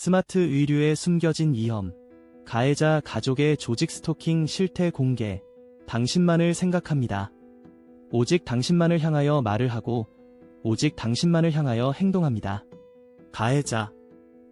스마트 의류에 숨겨진 위험. 가해자 가족의 조직 스토킹 실태 공개. 당신만을 생각합니다. 오직 당신만을 향하여 말을 하고 오직 당신만을 향하여 행동합니다. 가해자.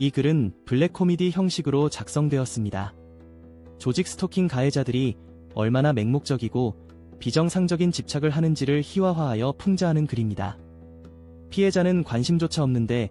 이 글은 블랙 코미디 형식으로 작성되었습니다. 조직 스토킹 가해자들이 얼마나 맹목적이고 비정상적인 집착을 하는지를 희화화하여 풍자하는 글입니다. 피해자는 관심조차 없는데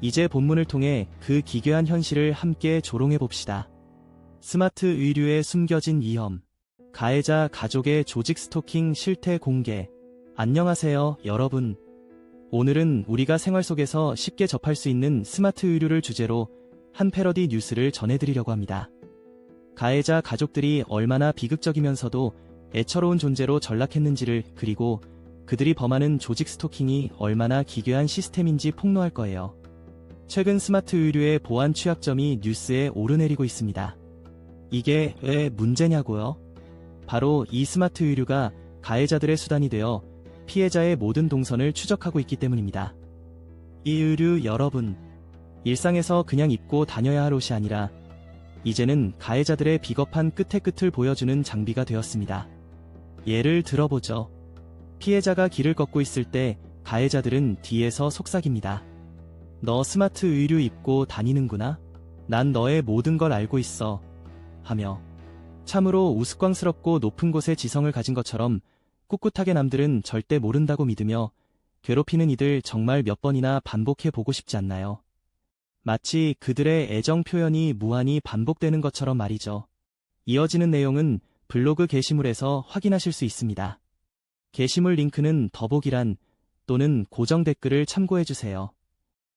이제 본문을 통해 그 기괴한 현실을 함께 조롱해 봅시다. 스마트 의류에 숨겨진 위험. 가해자 가족의 조직 스토킹 실태 공개. 안녕하세요, 여러분. 오늘은 우리가 생활 속에서 쉽게 접할 수 있는 스마트 의류를 주제로 한 패러디 뉴스를 전해드리려고 합니다. 가해자 가족들이 얼마나 비극적이면서도 애처로운 존재로 전락했는지를 그리고 그들이 범하는 조직 스토킹이 얼마나 기괴한 시스템인지 폭로할 거예요. 최근 스마트 의류의 보안 취약점이 뉴스에 오르내리고 있습니다. 이게 왜 문제냐고요? 바로 이 스마트 의류가 가해자들의 수단이 되어 피해자의 모든 동선을 추적하고 있기 때문입니다. 이 의류 여러분, 일상에서 그냥 입고 다녀야 할 옷이 아니라 이제는 가해자들의 비겁한 끝의 끝을 보여주는 장비가 되었습니다. 예를 들어보죠. 피해자가 길을 걷고 있을 때 가해자들은 뒤에서 속삭입니다. 너 스마트 의류 입고 다니는구나? 난 너의 모든 걸 알고 있어. 하며 참으로 우스꽝스럽고 높은 곳에 지성을 가진 것처럼 꿋꿋하게 남들은 절대 모른다고 믿으며 괴롭히는 이들 정말 몇 번이나 반복해 보고 싶지 않나요? 마치 그들의 애정 표현이 무한히 반복되는 것처럼 말이죠. 이어지는 내용은 블로그 게시물에서 확인하실 수 있습니다. 게시물 링크는 더보기란 또는 고정 댓글을 참고해주세요.